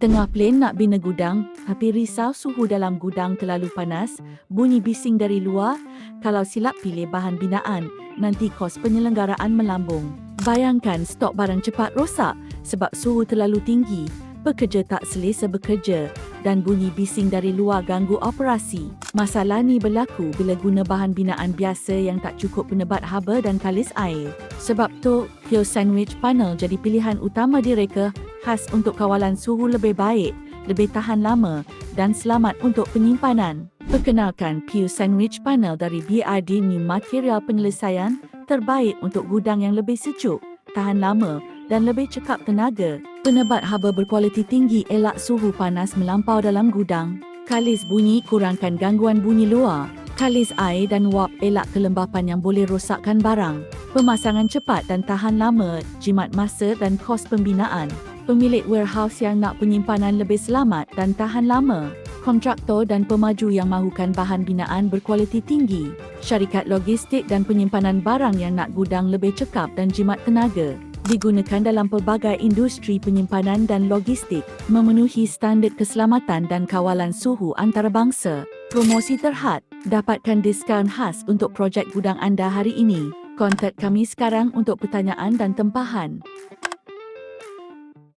Tengah plan nak bina gudang, tapi risau suhu dalam gudang terlalu panas, bunyi bising dari luar, kalau silap pilih bahan binaan, nanti kos penyelenggaraan melambung. Bayangkan stok barang cepat rosak sebab suhu terlalu tinggi, pekerja tak selesa bekerja dan bunyi bising dari luar ganggu operasi. Masalah ni berlaku bila guna bahan binaan biasa yang tak cukup penebat haba dan kalis air. Sebab tu, Pure Sandwich Panel jadi pilihan utama direka khas untuk kawalan suhu lebih baik, lebih tahan lama dan selamat untuk penyimpanan. Perkenalkan Pure Sandwich Panel dari BRD New Material Penyelesaian terbaik untuk gudang yang lebih sejuk, tahan lama dan lebih cekap tenaga. Penebat haba berkualiti tinggi elak suhu panas melampau dalam gudang. Kalis bunyi kurangkan gangguan bunyi luar. Kalis air dan wap elak kelembapan yang boleh rosakkan barang. Pemasangan cepat dan tahan lama, jimat masa dan kos pembinaan. Pemilik warehouse yang nak penyimpanan lebih selamat dan tahan lama. Kontraktor dan pemaju yang mahukan bahan binaan berkualiti tinggi. Syarikat logistik dan penyimpanan barang yang nak gudang lebih cekap dan jimat tenaga digunakan dalam pelbagai industri penyimpanan dan logistik, memenuhi standard keselamatan dan kawalan suhu antarabangsa. Promosi terhad, dapatkan diskaun khas untuk projek gudang anda hari ini. Kontak kami sekarang untuk pertanyaan dan tempahan.